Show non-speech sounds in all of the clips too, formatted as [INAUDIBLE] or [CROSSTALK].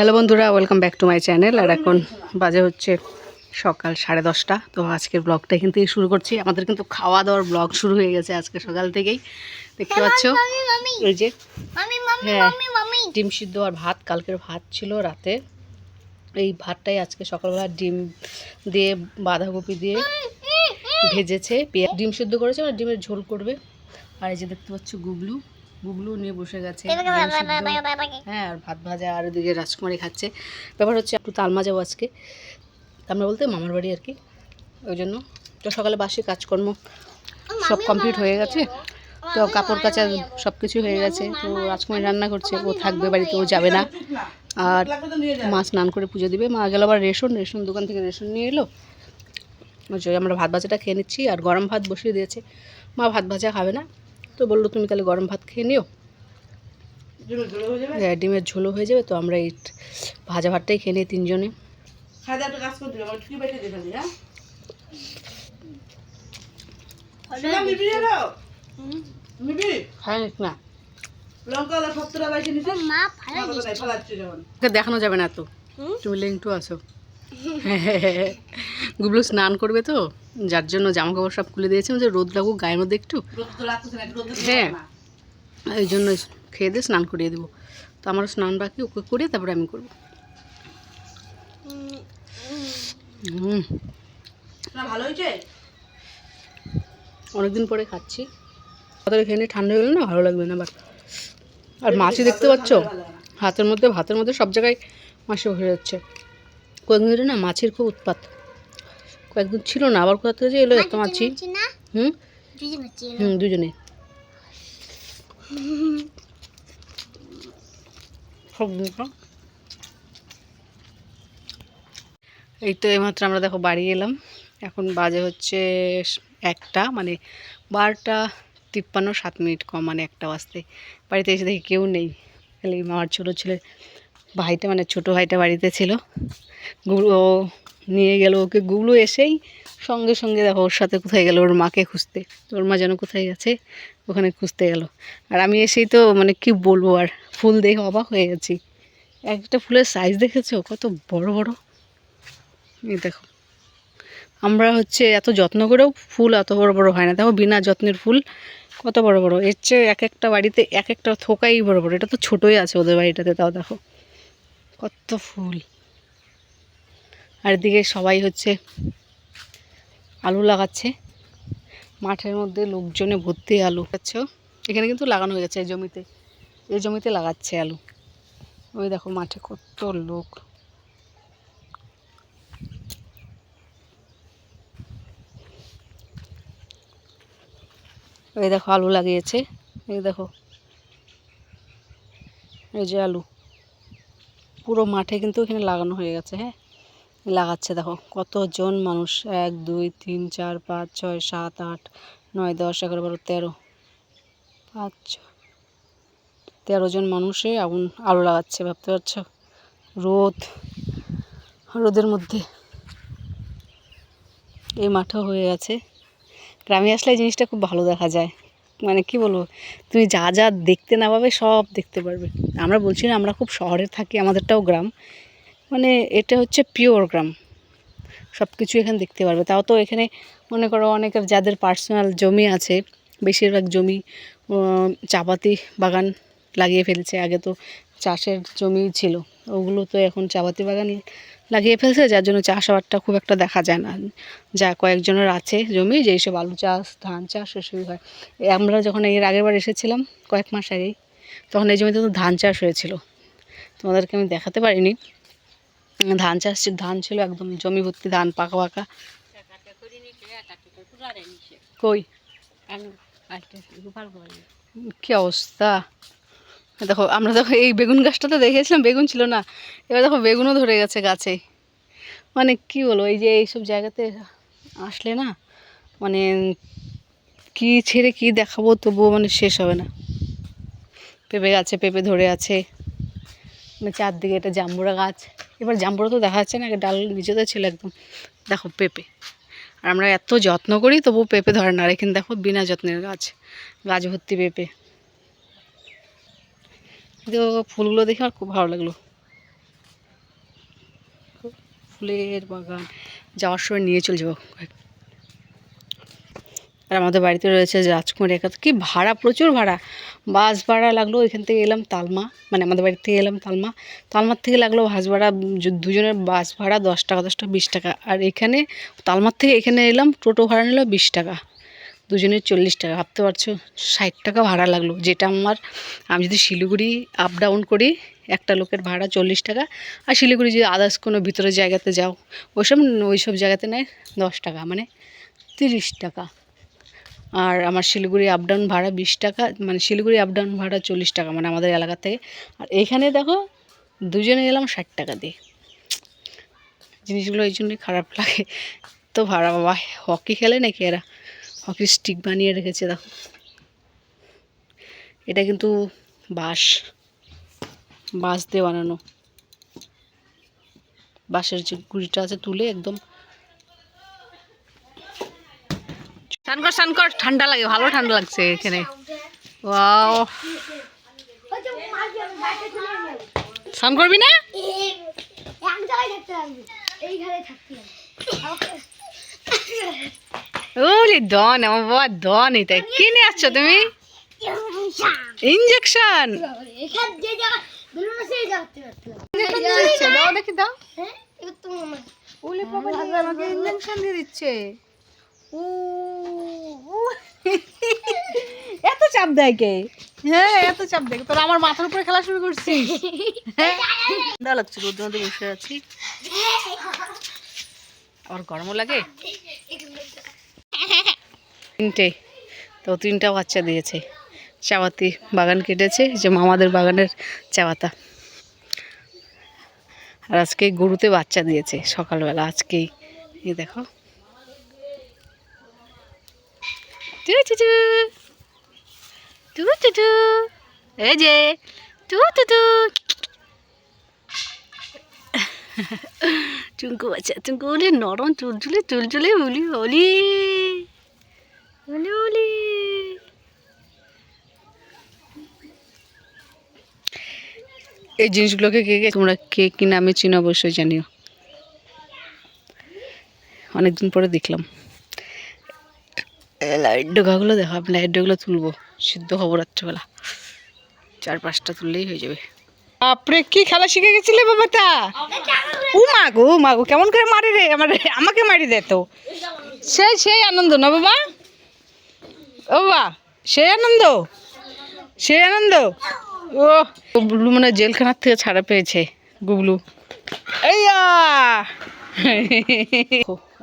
Hello বন্ধুরা welcome back to my channel. আর এখন বাজে হচ্ছে সকাল সাড়ে দশটা। তো আজকের ব্লগটা এখান থেকে শুরু করছি। আমাদের কিন্তু খাওয়া দাওয়ার ব্লগ শুরু হয়ে গেছে আজকে সকাল থেকেই। দেখতে পাচ্ছ? এই যে হ্যাঁ ডিম সিদ্ধ আর ভাত কালকের ভাত ছিল রাতে। এই ভাতটাই আজকে সকালবেলা ডিম দিয়ে বাঁধাকপি দিয়ে ভেজেছে। পেঁয়াজ ডিম সিদ্ধ করেছে আর ডিমের ঝোল করবে। আর এই যে দেখতে পাচ্ছ গুগলু। গুগলু নিয়ে বসে গেছে হ্যাঁ আর ভাত ভাজা আর ওদিকে রাজকুমারী খাচ্ছে। ব্যাপার হচ্ছে একটু তালমা যাব আজকে। তালমা বলতে মামার বাড়ি আর কি। ওই জন্য। তো সকালে বাসি কাজকর্ম সব কমপ্লিট হয়ে গেছে। তো কাপড় কাচা সব কিছু হয়ে গেছে। তো রাজকুমারী রান্না করছে ও থাকবে বাড়িতে ও যাবে না। আর মা স্নান করে পুজো দিবে। মা গেল আবার রেশন রেশন দোকান থেকে রেশন নিয়ে এলো। আমরা ভাত ভাজাটা খেয়ে নিচ্ছি আর গরম ভাত বসিয়ে দিয়েছে। মা ভাত ভাজা খাবে না। তো বলল তুমি তাহলে গরম ভাত খেয়ে নিও। হ্যাঁ, ডিমের ঝোলো হয়ে যাবে তো আমরা এই ভাজা ভাতটাই খেয়ে নিই তিনজনে। না। দেখানো যাবে না তো। তুমি লিঙ্কটু আছো। [LAUGHS] গুবলু স্নান করবে তো যার জন্য জামা কাপড় সব খুলে দিয়েছে। যে রোদ লাগুক গায়ের মধ্যে একটু। হ্যাঁ। এই জন্য খেয়ে দিয়ে স্নান করিয়ে দেবো। তো আমার স্নান বাকি ওকে করিয়ে তারপরে আমি করব। হুম। ভালো হয়েছে? অনেকদিন পরে খাচ্ছি। তাদের এখানে ঠান্ডা হয়ে গেলে না ভালো লাগবে না আবার আর মাছই দেখতে পাচ্ছ? হাতের মধ্যে ভাতের মধ্যে সব জায়গায় মাছে হয়ে যাচ্ছে। কয়েকদিন ধরে না মাছের খুব উৎপাত। কয়েকদিন ছিল না আবার কোথা থেকে এলো এত মাছি? হুম? হুম দুজনে। এই তো এইমাত্র আমরা দেখো বাড়ি এলাম। এখন বাজে হচ্ছে একটা মানে বারোটা তিপ্পান্ন সাত মিনিট কম মানে একটা বাজতে। বাড়িতে এসে দেখি কেউ নেই। খালি আমার ছোটো ছেলে ভাইটা মানে ছোটো ভাইটা বাড়িতে ছিল। ও নিয়ে গেল ওকে। গুগলু এসেই সঙ্গে সঙ্গে দেখো ওর সাথে কোথায় গেল, ওর মাকে খুঁজতে। ওর মা যেন কোথায় গেছে, ওখানে খুঁজতে গেল। আর আমি এসেই তো মানে কি বলব, আর ফুল দেখে অবাক হয়ে গেছি। একটা ফুলের সাইজ দেখেছ? কত বড় বড়। এই দেখো। আমরা হচ্ছে এত যত্ন করেও ফুল এত বড় বড় হয় না। দেখো বিনা যত্নের ফুল কত বড় বড়। এর চেয়ে এক একটা বাড়িতে এক একটা থোকাই বড় বড়। এটা তো ছোটোই আছে ওদের বাড়িটাতে, তাও দেখো। কত ফুল। আর এদিকে সবাই হচ্ছে আলু লাগাচ্ছে। মাঠের মধ্যে লোকজনে ভর্তি আলু আচ্ছা এখানে কিন্তু লাগানো হয়ে গেছে এই জমিতে। এই জমিতে লাগাচ্ছে আলু। ওই দেখো মাঠে কত লোক। এই দেখো আলু লাগিয়েছে। এই দেখো। এই যে আলু। পুরো মাঠে কিন্তু এখানে লাগানো হয়ে গেছে হ্যাঁ? লাগাচ্ছে, দেখো। কতজন মানুষ? এক, দুই, তিন, চার, পাঁচ, ছয়, সাত, আট, নয়, দশ, এগারো, বারো, তেরো। পাঁচ তেরো জন মানুষে আগুন, আলু লাগাচ্ছে, ভাবতে পারছ? রোদ, রোদের মধ্যে। এই মাঠও হয়ে গেছে। গ্রামে আসলে এই জিনিসটা খুব ভালো দেখা যায়। মানে কি বলব, তুমি যা যা দেখতে না পাবে সব দেখতে পারবে। আমরা বলছি না, আমরা খুব শহরে থাকি, আমাদেরটাও গ্রাম। মানে এটা হচ্ছে পিওর গ্রাম। সব কিছু এখানে দেখতে পারবে। তাও তো এখানে মনে করো অনেকের যাদের পার্সোনাল জমি আছে, বেশিরভাগ জমি চাপাতি বাগান লাগিয়ে ফেলছে। আগে তো চাষের জমি ছিল। ওগুলো তো এখন চাপাতি বাগান লাগিয়ে ফেলছে, যার জন্য চাষাবাদটা খুব একটা দেখা যায় না। যা কয়েকজনের আছে জমি, যেই সব আলু চাষ, ধান চাষ এসবই হয়। আমরা যখন এর আগের বার এসেছিলাম কয়েক মাস আগেই, তখন এই জমিতে তো ধান চাষ হয়েছিল। তোমাদেরকে আমি দেখাতে পারিনি। ধান চাষ, ধান ছিল একদম জমি ভর্তি ধান, পাকা পাকা। কই? কি অবস্থা? দেখো, আমরা দেখো এই বেগুন গাছটাতে দেখেছিলাম বেগুন ছিল না। এবার দেখো বেগুনও ধরে গেছে গাছে। মানে কি বলব, এই যে এইসব জায়গাতে আসলে না মানে কি ছেড়ে কি দেখাবো তবুও মানে শেষ হবে না। পেঁপে গাছে পেঁপে ধরে আছে। মানে চারদিকে এটা জাম্বুরা গাছ। এবার জাম্বুরা তো দেখা যাচ্ছে না, ডাল নিচেতে ছিল একদম। দেখো পেঁপে। আর আমরা এত যত্ন করি তবু পেঁপে ধরে না। আর এখানে দেখো বিনা যত্নের গাছ গাছ ভর্তি পেঁপে। তো ফুলগুলো দেখে আমার খুব ভালো লাগল। ফুলের বাগান যাওয়ার সময় নিয়ে চলে যাব। আর আমাদের বাড়িতে রয়েছে রাজকুমারী একা কি ভাড়া, প্রচুর ভাড়া। বাস ভাড়া লাগল এখান থেকে এলাম তালমা মানে আমাদের বাড়ি থেকে এলাম তালমা। তালমার থেকে লাগল বাস ভাড়া দুজনের বাস ভাড়া দশ টাকা দশ টাকা, বিশ টাকা। আর এখানে, তালমার থেকে এখানে এলাম, টোটো ভাড়া নিল বিশ টাকা। দুজনের চল্লিশ টাকা, ভাবতে পারছ? ষাট টাকা ভাড়া লাগল। যেটা আমার, আমি যদি শিলিগুড়ি আপ ডাউন করি, একটা লোকের ভাড়া চল্লিশ টাকা, আর শিলিগুড়ি যদি আদার্স কোনো ভিতরের জায়গাতে যাও, ওইসব ওইসব জায়গাতে নেয় দশ টাকা মানে তিরিশ টাকা। আর আমার শিলিগুড়ি আপ ডাউন ভাড়া বিশ টাকা মানে শিলিগুড়ি আপ ডাউন ভাড়া চল্লিশ টাকা মানে আমাদের এলাকা থেকে। আর এইখানে দেখো, দুজনে গেলাম ষাট টাকা দিয়ে। জিনিসগুলো এই জন্যই খারাপ লাগে। তো ভাড়া, বাবা, হকি খেলে নাকি এরা? হকির স্টিক বানিয়ে রেখেছে, দেখো। এটা কিন্তু বাঁশ। বাঁশ দিয়ে বানানো। বাঁশের যে গুড়িটা আছে তুলে একদম স্নান কর, স্নান ঠান্ডা লাগে, ভালো ঠান্ডা লাগছে এখানে। ওয়াও। স্নান করবি না? এক জায়গায় থাকতে এই ঘরে থাকতে ওলি দন আমার বাবা দন এটা কি নিয়ে আসছো তুমি ইঞ্জেকশন দাও দেখি দাও ওলি বাবা আমাকে ইঞ্জেকশন দিয়ে দিচ্ছে ও। এত চাপ দেয় কে হ্যাঁ এত চাপ দেয় তোর আমার মাথার উপরে খেলা শুরু করছিস হ্যাঁ লাগছে মধ্যে বসে আছি আমার গরমও লাগে তিনটে। তো তিনটা বাচ্চা দিয়েছে। চাপাতি বাগান কেটেছে যে মামাদের বাগানের চাপাতা। আর আজকে গরুতে বাচ্চা দিয়েছে সকালবেলা, আজকেই। এই দেখো। এই যে। টু টু। টু চুঙ্কু বাচ্চা চুঙ্কু বলে নরম চুলচুলে চুলচুলে উলি ওলি ওলি ওলি এই জিনিসগুলোকে কে কে তোমরা কে কি নামে চিনো অবশ্যই জানিও। অনেকদিন পরে দেখলাম। লাইট ডোকাগুলো দেখো, আমি লাইট ডোকাগুলো তুলবো, সিদ্ধ হব রাত্রেবেলা। চার পাঁচটা তুললেই হয়ে যাবে। বাপরে, কি খেলা শিখে গেছিলে বাবাটা ও মা গো ও মা গো, কেমন করে মারি রে? আমার, আমাকে মারি দে তো। সেই সেই আনন্দ না বাবা? ও বাবা, সেই আনন্দ? সেই আনন্দ? ও, গুবলু মানে জেলখানার থেকে ছাড়া পেয়েছে, গুবলু। এইয়া!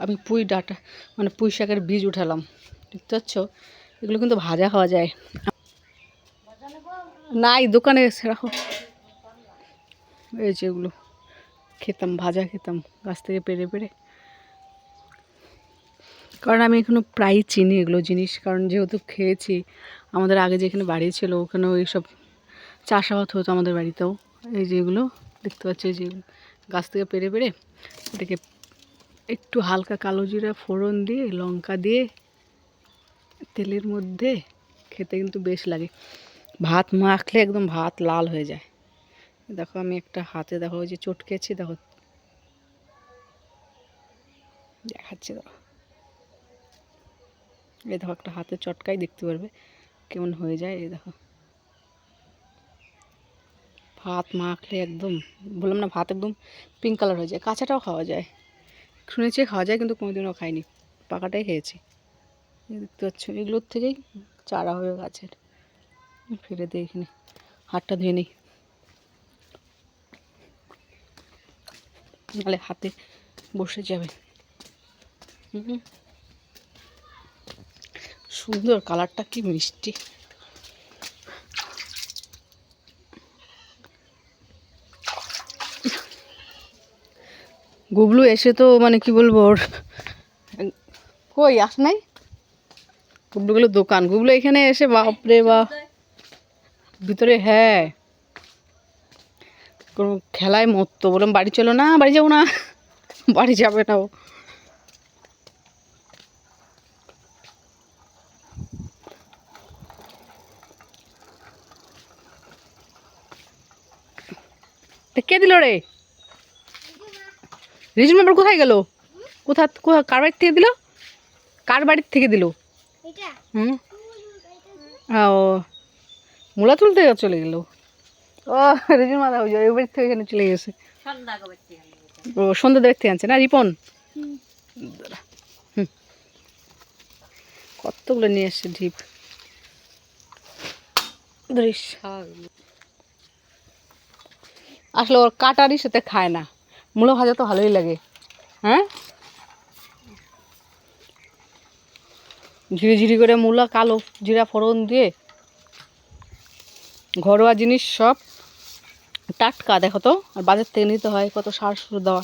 আমি পুঁই ডাটা মানে পুঁই শাকের বীজ উঠালাম। দেখতে পাচ্ছ? এগুলো কিন্তু ভাজা খাওয়া যায়। নাই, দোকানে রাখো। এই যে এগুলো খেতাম, ভাজা খেতাম, গাছ থেকে পেরে পেরে। কারণ আমি এখনও প্রায় চিনি এগুলো জিনিস, কারণ যেহেতু খেয়েছি, আমাদের আগে যেখানে বাড়ি ছিল ওখানেও এইসব চাষাবাদ হতো আমাদের বাড়িতেও। এই যেগুলো দেখতে পাচ্ছি যে গাছ থেকে পেরে পেরে, এটাকে একটু হালকা কালো জিরা, ফোড়ন দিয়ে, লঙ্কা দিয়ে, তেলের মধ্যে খেতে কিন্তু বেশ লাগে। ভাত মাখলে একদম ভাত লাল হয়ে যায়। দেখো, আমি একটা হাতে দেখো যে চটকেছি, দেখো। দেখাচ্ছে, দেখো। এই দেখো, একটা হাতে চটকাই দেখতে পারবে কেমন হয়ে যায়, এই দেখো। ভাত মাখলে একদম, বললাম না ভাত একদম পিঙ্ক কালার হয়ে যায়, কাঁচাটাও খাওয়া যায়। শুনেছি খাওয়া যায়, কিন্তু কোনোদিনও খাইনি, পাকাটাই খেয়েছি। দেখতে পাচ্ছ, এগুলোর থেকেই চারা হবে গাছের ফেলে দিই এখানে, হাতটা ধুয়ে নিই। নাহলে হাতে বসে যাবে। সুন্দর কালারটা কি মিষ্টি। গুবলু এসে তো মানে কি বলব ওর কই আস নাই? গুবলুগুলো দোকান। গুবলু এখানে এসে বাপরে বা ভিতরে হ্যাঁ। কোনো খেলায় মত্ত। বললাম বাড়ি চলো না বাড়ি যাব না। বাড়ি যাবে না ও। কে দিল রে? রিজুম মেম্বার কোথায় গেল? কোথা কোথা কার বাড়ির থেকে দিল? কার বাড়ির থেকে দিল? হুম? ও মূলা তুলতে চলে গেল। ও রিজুর মাথা ওই যে ওই বাড়ির থেকে এখানে চলে গেছে। ও সন্ধ্যা দেখতে আনছে না রিপন। কতগুলো নিয়ে আসছে ঢিপ? আসলে ওর কাটারই সাথে খায় না। মূলো ভাজা তো ভালোই লাগে। হ্যাঁ? ঝিরি ঝিরি করে মূলা কালো জিরা ফোড়ন দিয়ে ঘরোয়া জিনিস সব টাটকা, দেখো তো, আর বাজার থেকে নিতে হয়, কত সার সুর দেওয়া।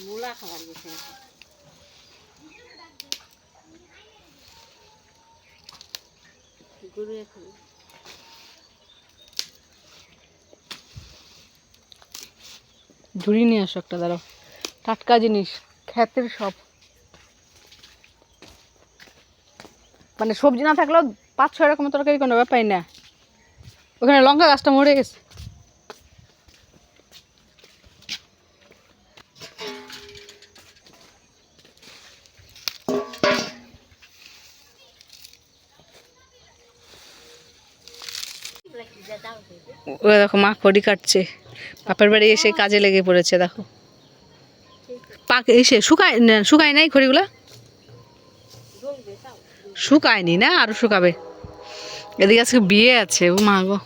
ঝুড়ি নিয়ে আসো একটা, দাঁড়াও। টাটকা জিনিস খ্যাতের সব। মানে সবজি না থাকলেও পাঁচ ছয় রকমের তরকারি কোনো ব্যাপারই না। ওখানে লঙ্কা গাছটা মরে গেছে। ও দেখো মা খড়ি কাটছে। বাপের বাড়ি এসে কাজে লেগে পড়েছে, দেখো। পাক এসে শুকায় শুকায় নাই খড়িগুলো? শুকায়নি না, আরও শুকাবে। এদিকে আজকে বিয়ে আছে, ও মা গো।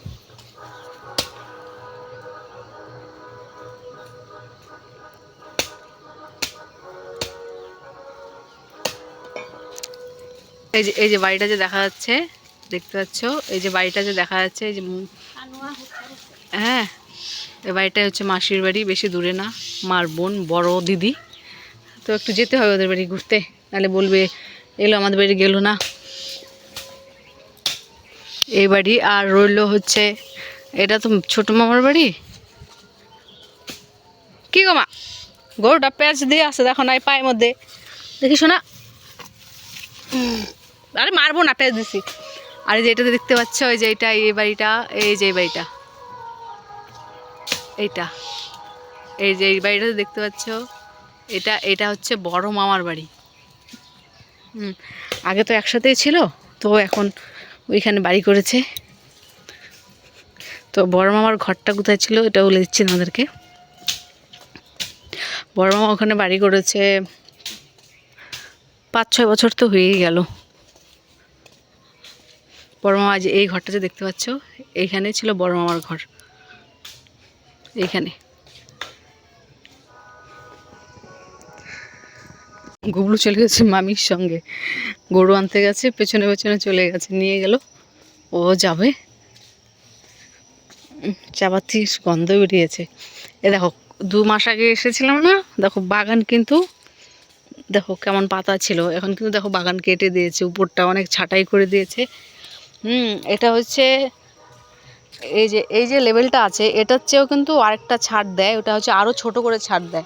এই যে এই যে বাড়িটা যে দেখা যাচ্ছে দেখতে পাচ্ছ? এই যে বাড়িটা যে দেখা যাচ্ছে এই যে হ্যাঁ এই বাড়িটা হচ্ছে মাসির বাড়ি বেশি দূরে না মার বোন বড় দিদি। তো একটু যেতে হবে ওদের বাড়ি ঘুরতে নাহলে বলবে এলো আমাদের বাড়ি গেলো না। এই বাড়ি আর রইল হচ্ছে এটা তো ছোট মামার বাড়ি? কি গো মা? গরুটা প্যাঁচ দিয়ে আছে দেখো না পায়ের মধ্যে। দেখি শোনা। আরে মারবো না প্যাঁচ দিছি। আর যে এটাতে দেখতে পাচ্ছ ওই যে এটা এই বাড়িটা, এই যে এই বাড়িটা। এইটা। এই যে এই বাড়িটাতে দেখতে পাচ্ছ, এটা এটা হচ্ছে বড় মামার বাড়ি। হুম, আগে তো একসাথেই ছিল, তো এখন ওইখানে বাড়ি করেছে। তো বড় মামার ঘরটা কোথায় ছিল এটা বলে দিচ্ছি আমাদেরকে বড় মামা ওখানে বাড়ি করেছে, পাঁচ ছয় বছর তো হয়েই গেল। বড় মামা যে এই ঘরটা যে দেখতে পাচ্ছ এইখানে ছিল বড় মামার ঘর। এইখানে। গুবলু চলে গেছে মামির সঙ্গে। গরু আনতে গেছে পেছনে পেছনে চলে গেছে নিয়ে গেল। ও যাবে। উম, চাপাতি গন্ধ বেরিয়েছে। এ দেখো দু মাস আগে এসেছিলাম না দেখো বাগান কিন্তু দেখো কেমন পাতা ছিল। এখন কিন্তু দেখো বাগান কেটে দিয়েছে উপরটা অনেক ছাটাই করে দিয়েছে। হুম, এটা হচ্ছে এই যে এই যে লেভেলটা আছে, এটার চেয়েও কিন্তু আরেকটা ছাড় দেয়, ওটা হচ্ছে আরও ছোট করে ছাড় দেয়।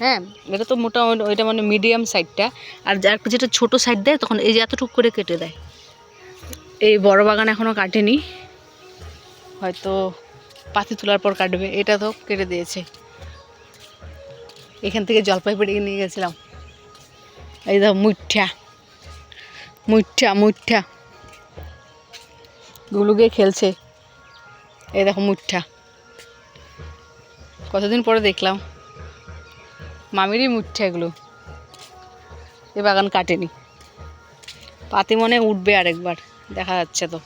হ্যাঁ এটা তো মোটামুটি ওইটা মানে মিডিয়াম সাইডটা আর যার যেটা ছোট সাইড দেয়, তখন এই যে এতটুকু করে কেটে দেয়। এই বড় বাগান এখনও কাটেনি। হয়তো পাতি তোলার পর কাটবে, এটা তো কেটে দিয়েছে। এখান থেকে জলপাইগুড়ি নিয়ে গেছিলাম। এই দেখো মুঠা মুঠা মুঠা গুলুকে খেলছে। এই দেখো মুঠা। কতদিন পরে দেখলাম। মামিরই মুঠা এগুলো। এ বাগান কাটেনি। পাতি মনে উঠবে আরেকবার, দেখা যাচ্ছে তো।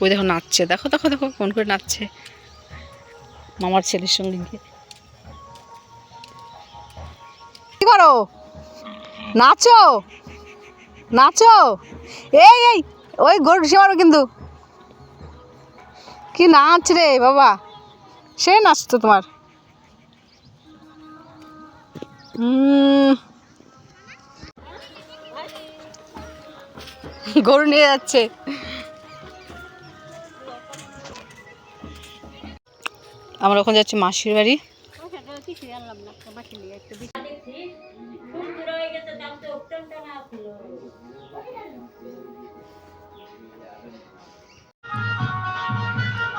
ওই দেখো নাচছে। দেখো দেখো দেখো, কোন করে নাচছে। মামার ছেলের সঙ্গে গিয়ে। করো নাচো? নাচো? এই এই, ওই গরু সীমারও কিন্তু। কি নাচ রে বাবা। সে নাচ তো তোমার গরু নিয়ে যাচ্ছে। আমরা ওখানে যাচ্ছি মাসির বাড়ি।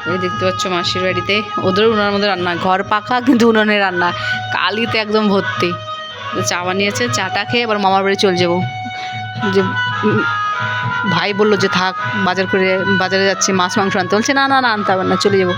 ওই দেখতে পাচ্ছ মাসির বাড়িতে। ওদেরও উনার মধ্যে রান্না ঘর পাকা কিন্তু উনুনে রান্না। কালিতে একদম ভর্তি। চা বানিয়েছে চাটা খেয়ে এবার মামার বাড়ি চলে যাব। যে ভাই বলল যে থাক বাজার করে বাজারে যাচ্ছি মাছ মাংস আনতে। বলছে না না না আনতে হবে না চলে যাব।